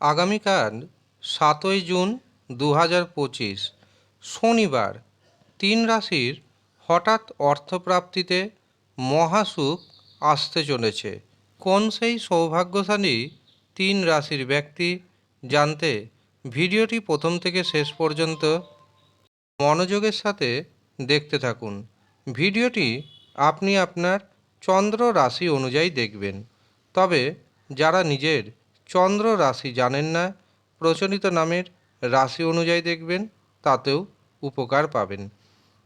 আগামীকাল সাতই জুন দু হাজার পঁচিশ, শনিবার, তিন রাশির হঠাৎ অর্থপ্রাপ্তিতে মহাসুখ আসতে চলেছে। কোন সেই সৌভাগ্যশালী তিন রাশির ব্যক্তি জানতে ভিডিওটি প্রথম থেকে শেষ পর্যন্ত মনোযোগের সাথে দেখতে থাকুন। ভিডিওটি আপনি আপনার চন্দ্র রাশি অনুযায়ী দেখবেন। তবে যারা নিজের চন্দ্র রাশি জানেন না, প্রচলিত নামের রাশি অনুযায়ী দেখবেন, তাতেও উপকার পাবেন।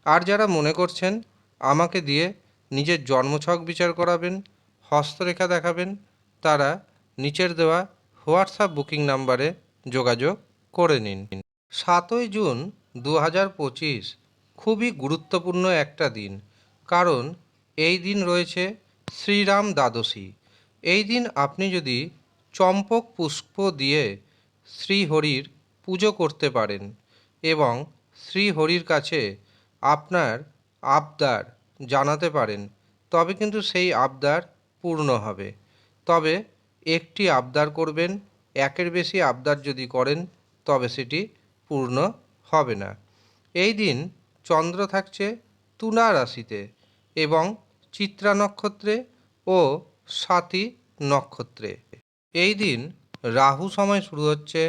আর যারা মনে করছেন, আমাকে দিয়ে নিজের জন্মছক বিচার করাবেন, হস্তরেখা দেখাবেন, তারা নিচের দেওয়া হোয়াটসঅ্যাপ বুকিং নাম্বারে যোগাযোগ করে নিন। সাতই জুন দু হাজার পঁচিশ খুবই গুরুত্বপূর্ণ একটা দিন, কারণ এই দিন রয়েছে শ্রীরাম দ্বাদশী। এই দিন আপনি যদি চম্পক পুষ্প দিয়ে শ্রীহরির পুজো করতে পারেন এবং শ্রীহরির কাছে আপনার আবদার জানাতে পারেন। তবে কিন্তু সেই আবদার পূর্ণ হবে। তবে একটি আবদার করবেন, একের বেশি আবদার যদি করেন, তবে সেটি পূর্ণ হবে না। এই দিন চন্দ্র থাকছে তুলা রাশিতে এবং চিত্রা নক্ষত্রে ও সাতী নক্ষত্রে। এই দিন রাহু সময় শুরু হচ্ছে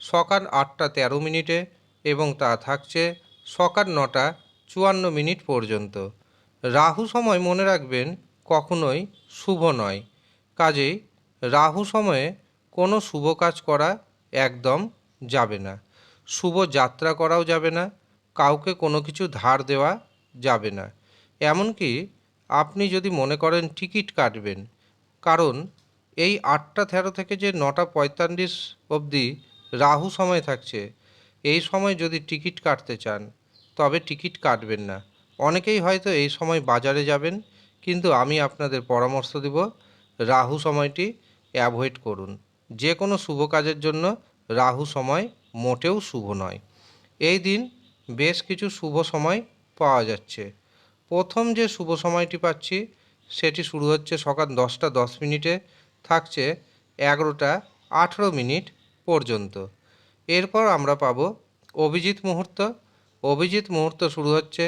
সকাল আটটা তেরো মিনিটে এবং তা থাকছে সকাল নটা চুয়ান্ন মিনিট পর্যন্ত। রাহু সময় মনে রাখবেন কখনোই শুভ নয়। কাজেই রাহু সময়ে কোনো শুভ কাজ করা একদম যাবে না। শুভ যাত্রা করাও যাবে না, কাউকে কোনো কিছু ধার দেওয়া যাবে না। এমনকি আপনি যদি মনে করেন টিকিট কাটবেন, কারণ এই আটটা তেরো থেকে যে নটা পঁয়তাল্লিশ অবধি রাহু সময় থাকছে, এই সময় যদি টিকিট কাটতে চান, তবে টিকিট কাটবেন না। অনেকেই হয়তো এই সময় বাজারে যাবেন, কিন্তু আমি আপনাদের পরামর্শ দেব, রাহু সময়টি অ্যাভয়েড করুন। যে কোনো শুভ কাজের জন্য রাহু সময় মোটেও শুভ নয়। এই দিন বেশ কিছু শুভ সময় পাওয়া যাচ্ছে। প্রথম যে শুভ সময়টি পাচ্ছি, সেটি শুরু হচ্ছে সকাল দশটা দশ মিনিটে। থাকছে এগারোটা আঠেরো মিনিট পর্যন্ত। এরপর আমরা পাবো অভিজিৎ মুহূর্ত। অভিজিৎ মুহূর্ত শুরু হচ্ছে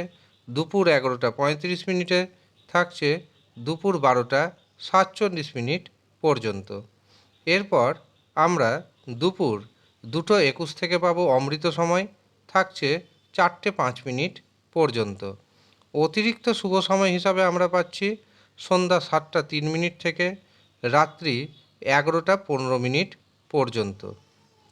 দুপুর এগারোটা পঁয়ত্রিশ মিনিটে, থাকছে দুপুর বারোটা সাতচল্লিশ মিনিট পর্যন্ত। এরপর আমরা দুপুর দুটো একুশ থেকে পাবো অমৃত সময়, থাকছে চারটে পাঁচ মিনিট পর্যন্ত। অতিরিক্ত শুভ সময় হিসাবে আমরা পাচ্ছি সন্ধ্যা সাতটা তিন মিনিট থেকে রাত্রি এগারোটা পনেরো মিনিট পর্যন্ত।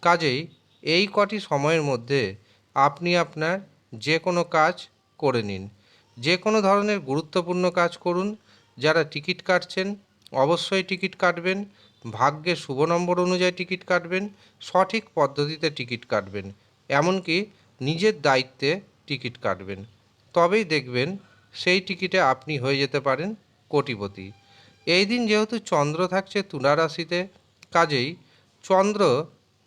কাজেই এই কটি সময়ের মধ্যে আপনি আপনার যে কোনো কাজ করে নিন। যে কোনো ধরনের গুরুত্বপূর্ণ কাজ করুন। যারা টিকিট কাটছেন, অবশ্যই টিকিট কাটবেন। ভাগ্যে শুভ নম্বর অনুযায়ী টিকিট কাটবেন। সঠিক পদ্ধতিতে টিকিট কাটবেন। এমনকি নিজের দায়িত্বে টিকিট কাটবেন। তবেই দেখবেন সেই টিকিটে আপনি হয়ে যেতে পারেন কোটিপতি। এই দিন যেহেতু চন্দ্র থাকছে তুলা রাশিতে, কাজেই চন্দ্র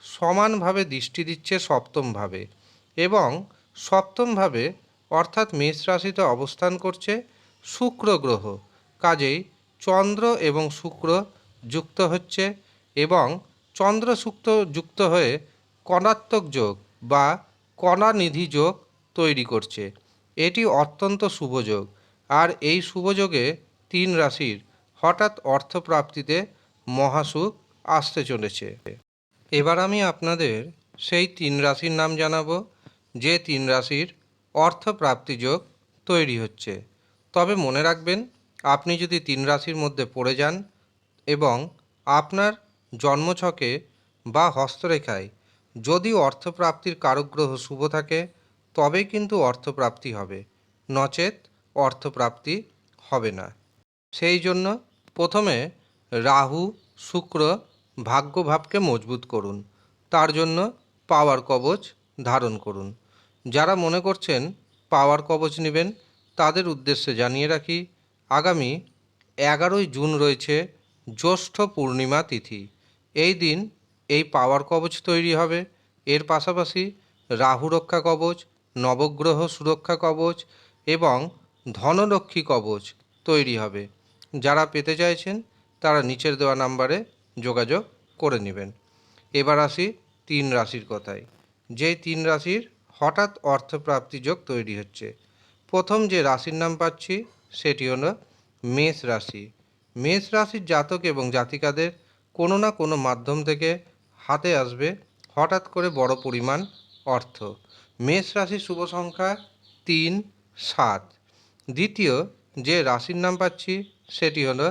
সমানভাবে দৃষ্টি দিচ্ছে সপ্তমভাবে এবং সপ্তমভাবে অর্থাৎ মেষ রাশিতে অবস্থান করছে শুক্র গ্রহ। কাজেই চন্দ্র এবং শুক্র যুক্ত হচ্ছে এবং চন্দ্র শুক্র যুক্ত হয়ে কণাত্মক যোগ বা কণানিধি যোগ তৈরি করছে। এটি অত্যন্ত শুভযোগ আর এই শুভযোগে তিন রাশির হঠাৎ অর্থপ্রাপ্তিতে মহাসুখ আসতে চলেছে। এবার আমি আপনাদের সেই তিন রাশির নাম জানাব, যে তিন রাশির অর্থপ্রাপ্তি যোগ তৈরি হচ্ছে। তবে মনে রাখবেন, আপনি যদি তিন রাশির মধ্যে পড়ে যান এবং আপনার জন্মছকে বা হস্তরেখায় যদি অর্থপ্রাপ্তির কারকগ্রহ শুভ থাকে, তবেই কিন্তু অর্থপ্রাপ্তি হবে। নচেত অর্থপ্রাপ্তি হবে না। সেই জন্য প্রথমে রাহু, শুক্র ভাগ্যভাবকে মজবুত করুন। তার জন্য পাওয়ার কবচ ধারণ করুন। যারা মনে করছেন পাওয়ার কবচ নেবেন, তাদের উদ্দেশ্যে জানিয়ে রাখি, আগামী এগারোই জুন রয়েছে জ্যৈষ্ঠ পূর্ণিমা তিথি। এই দিন এই পাওয়ার কবচ তৈরি হবে। এর পাশাপাশি রাহু রক্ষা কবচ, নবগ্রহ সুরক্ষা কবচ এবং ধনলক্ষ্মী কবচ তৈরি হবে। যারা পেতে চাইছেন, তারা নিচের দেওয়া নাম্বারে যোগাযোগ করে নেবেন। এবার আসি তিন রাশির কথায়। যেই তিন রাশির হঠাৎ অর্থপ্রাপ্তি যোগ তৈরি হচ্ছে। প্রথম যে রাশির নাম পাচ্ছি, সেটি হলো মেষ রাশি। মেষ রাশির জাতক এবং জাতিকাদের কোনো না কোনো মাধ্যম থেকে হাতে আসবে হঠাৎ করে বড় পরিমাণ অর্থ। মেষ রাশির শুভ সংখ্যা তিন, সাত। দ্বিতীয়, যে রাশির নাম পাচ্ছি সেটি হলো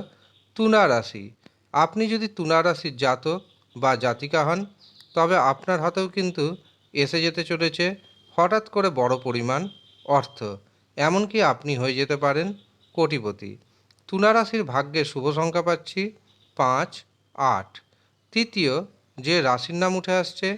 তুলা রাশি। আপনি যদি তুলা রাশির জাতক বা জাতিকা হন, তবে আপনার হাতেও কিন্তু এসে যেতে চলেছে হঠাৎ করে বড় পরিমাণ অর্থ। এমনকি আপনি হয়ে যেতে পারেন কোটিপতি। তুলা রাশির ভাগ্যের শুভ সংখ্যা পাচ্ছি পাঁচ, আট। তৃতীয় যে রাশির নাম উঠে আসছে,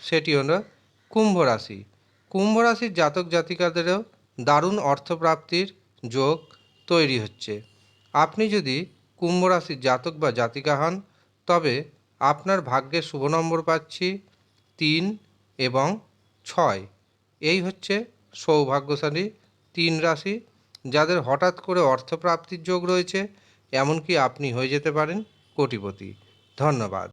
সেটি হলো কুম্ভ রাশি। কুম্ভ রাশির জাতক জাতিকাদেরও দারুণ অর্থপ্রাপ্তির যোগ তৈরি হচ্ছে। আপনি যদি কুম্ভ রাশির জাতক বা জাতিকা হন, তবে আপনার ভাগ্যে শুভ নম্বর পাচ্ছি তিন এবং ছয়। এই হচ্ছে সৌভাগ্যশালী তিন রাশি যাদের হঠাৎ করে অর্থপ্রাপ্তির যোগ রয়েছে, এমনকি আপনি হয়ে যেতে পারেন কোটিপতি। ধন্যবাদ।